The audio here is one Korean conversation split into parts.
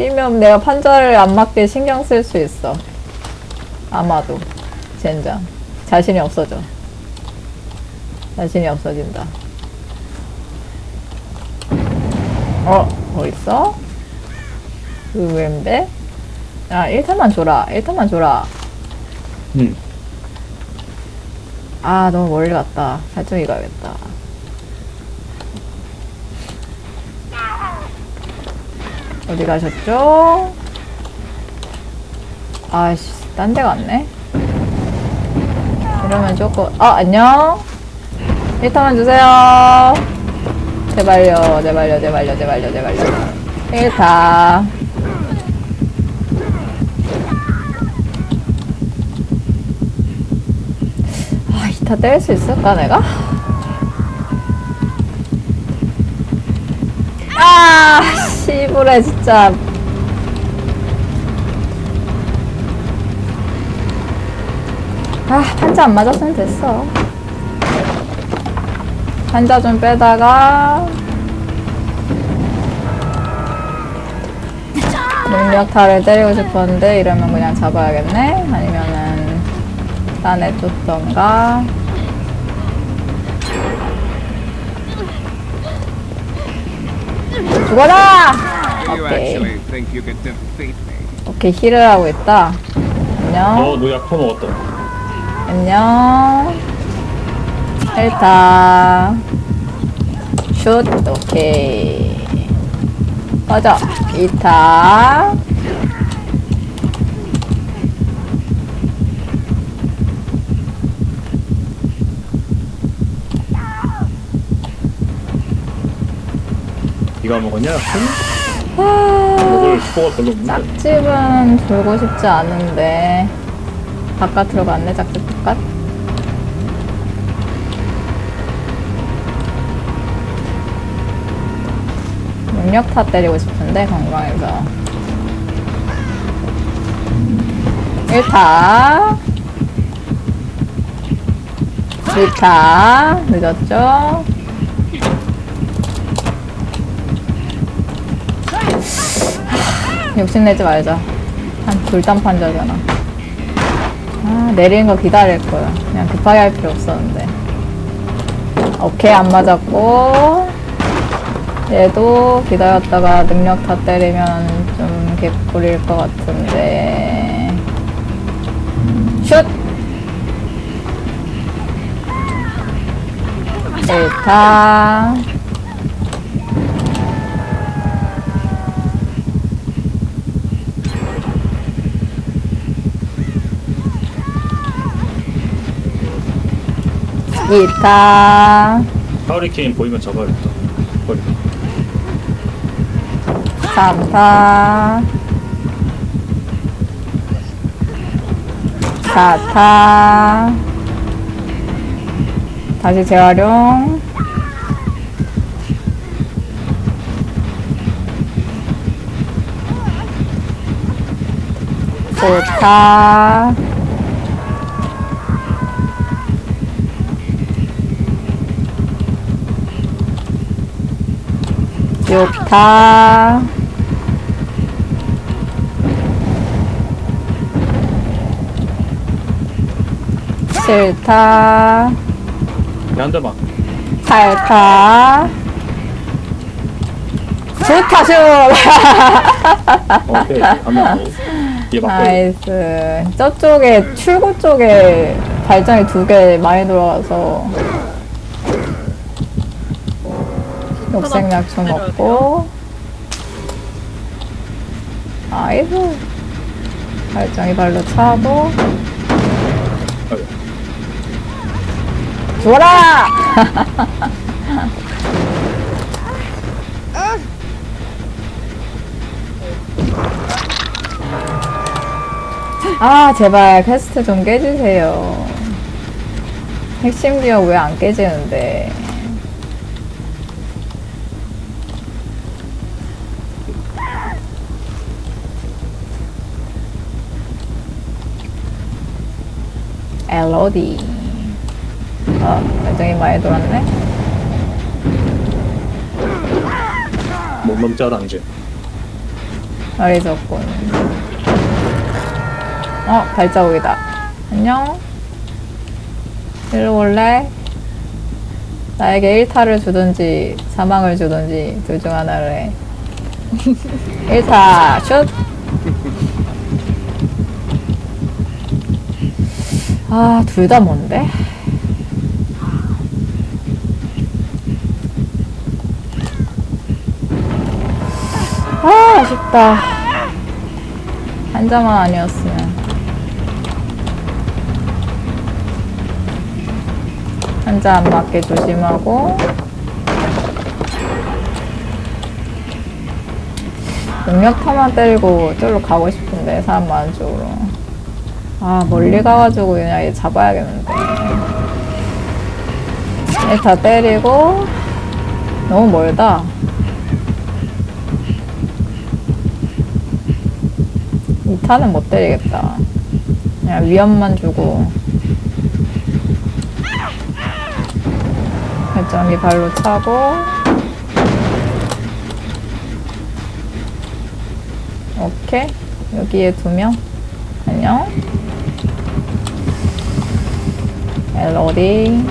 끼면 내가 판자를 안 맞게 신경 쓸 수 있어. 아마도. 젠장. 자신이 없어져. 자신이 없어진다. 어, 뭐 있어? 의외인데? 야, 1탄만 줘라. 1탄만 줘라. 응. 아, 너무 멀리 갔다. 살짝 이 가야겠다. 어디 가셨죠? 아씨, 딴 데 갔네? 이러면 조금, 아, 안녕? 1타만 주세요. 제발요, 제발요, 제발요, 제발요, 제발요. 1타. 아, 2타 때릴 수 있을까, 내가? 아, 씨부레, 진짜. 아, 판자 안 맞았으면 됐어. 판자 좀 빼다가. 능력타를 때리고 싶었는데, 이러면 그냥 잡아야겠네? 아니면은, 딴애 쫓던가. 죽어라! 오케이. 오케이, 힐을 하고 있다. 안녕. 어, 너 약 퍼먹었다. 안녕. 헬타. 슛. 오케이. 맞아. 2타. 네가 먹었냐? 아, 먹을 스코어가 별로 없는데. 짝집은 돌고 싶지 않은데. 바깥으로 갔네, 짝집 바깥. 능력타 때리고 싶은데, 건강해서. 1타. 2타. 늦었죠? 욕심내지 말자. 한 불단 판자잖아. 아, 내리는 거 기다릴 거야. 그냥 급하게 할 필요 없었는데. 오케이, 안 맞았고. 얘도 기다렸다가 능력 다 때리면 좀 개꿀일 것 같은데. 슛! 일타. 이타. 하리케인 보이면 잡아야겠다. 빨리. 3타 4타 다시 재활용 좋 칠타 한 대만. 팔타 좋다 슛 오케이. 맞고. 나이스 저쪽에 출구 쪽에 발전이 두 개 많이 돌아가서 녹색 약초 먹고 아이고 발전이 발로 차고 죽어라! 아, 제발 퀘스트 좀 깨주세요. 핵심 기억 왜 안 깨지는데. 엘로디. 어, 발정이 많이 돌았네. 못 않아 이제. 어리석군. 어, 발자국이다. 안녕? 일로 올래? 나에게 1타를 주든지, 사망을 주든지, 둘 중 하나를 해. 1타, 슛! 아, 둘 다 뭔데? 아, 아쉽다. 한 자만 아니었으면. 한자 안 맞게 조심하고. 능력 타만 때리고 저기로 가고 싶은데, 사람 많은 쪽으로. 아, 멀리 가가지고 그냥 얘 잡아야겠는데. 얘 다 때리고, 너무 멀다. 이타는못 때리겠다. 그냥 위험만 주고. 발전기 발로 차고. 오케이. 여기에 두 명. 안녕. 멜로디.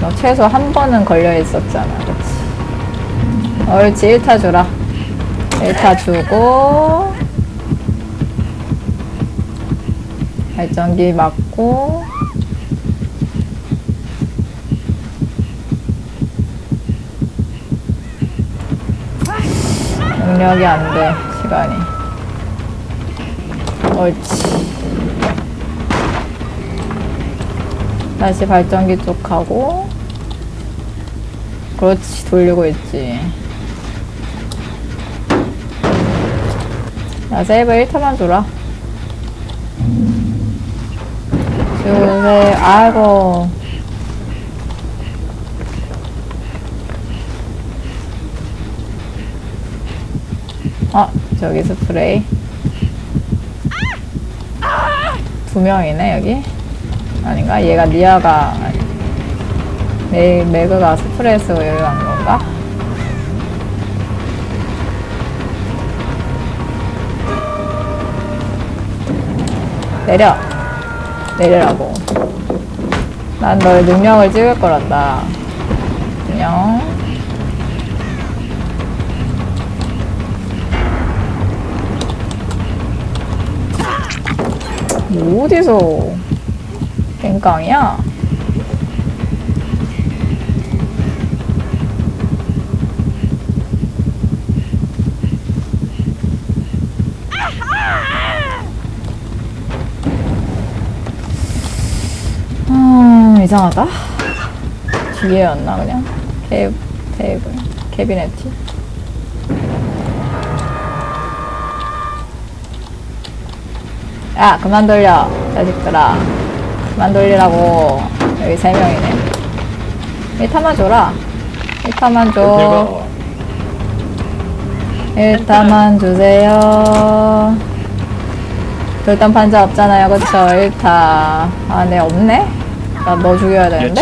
너 최소 한 번은 걸려 있었잖아. 그치? 옳지. 1타 주라. 1타 주고. 발전기 맞고 능력이 안 돼 시간이 옳지 다시 발전기 쪽 가고 그렇지 돌리고 있지. 야 세이브 1타만 줘라 주세 아이고. 어 저기 스프레이. 두 명이네 여기 아닌가 얘가 니아가 메, 매그가 스프레이 쓰고 여기 간 건가 내려 내리라고. 난 너의 능력을 찍을 거란다. 안녕. 뭐 어디서 갱깡이야? 음, 이상하다. 뒤에였나, 그냥? 케, 테이블, 캐비네티. 야, 그만 돌려, 자식들아. 그만 돌리라고. 여기 세 명이네. 1타만 줘라. 1타만 줘. 1타만 주세요. 일단 판자 없잖아요, 그쵸? 1타. 아, 네, 없네? 나 너 죽여야 되는데?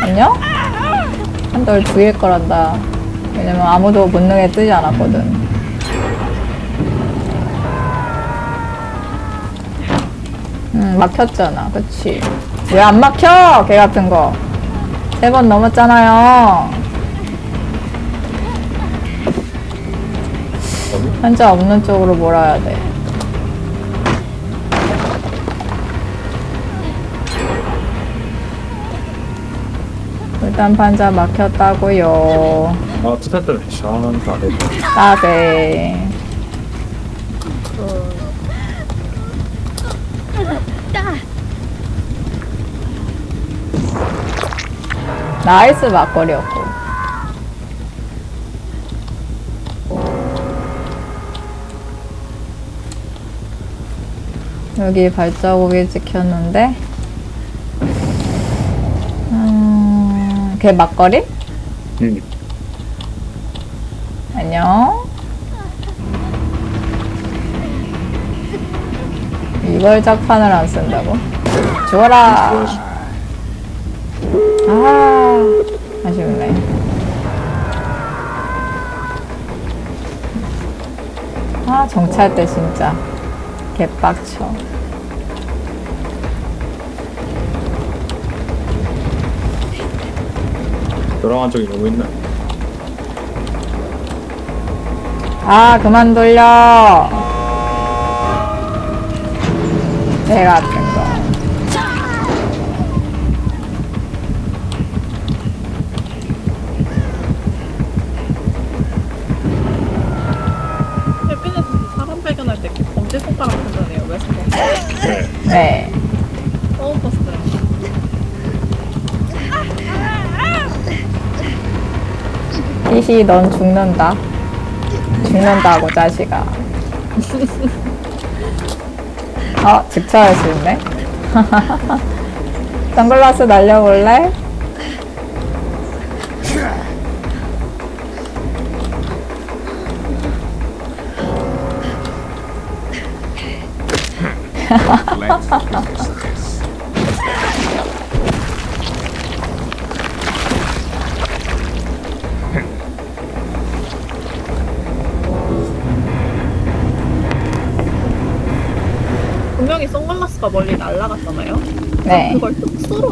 안녕? 한돌 죽일 거란다. 왜냐면 아무도 본능에 뜨지 않았거든. 음, 막혔잖아. 그치? 왜 안 막혀? 개 같은 거. 세 번 넘었잖아요. 현자 없는 쪽으로 몰아야 돼. 일단 판자 막혔다고요. 아 투세트는 시원하다 따세. 나이스 막거리였고. 여기 발자국이 찍혔는데, 음, 걔 막거리? 응 안녕. 이걸 짝판을 안 쓴다고? 죽어라. 아, 아쉽네. 아, 정찰 때 진짜 개빡쳐. 돌아간 적이 너무 있나? 아, 그만 돌려. 개 같은 거. 해피넷에서 사람 발견할 때 검지 손가락 표현해요. 왜 손가락? 네. 네. 처음 봤어요. 히히, 넌 죽는다. 죽는다고, 자식아. 어, 즉처할 수 있네. 선글라스 날려볼래? 멀리 날아갔잖아요. 네. 그걸 뚝 쏘러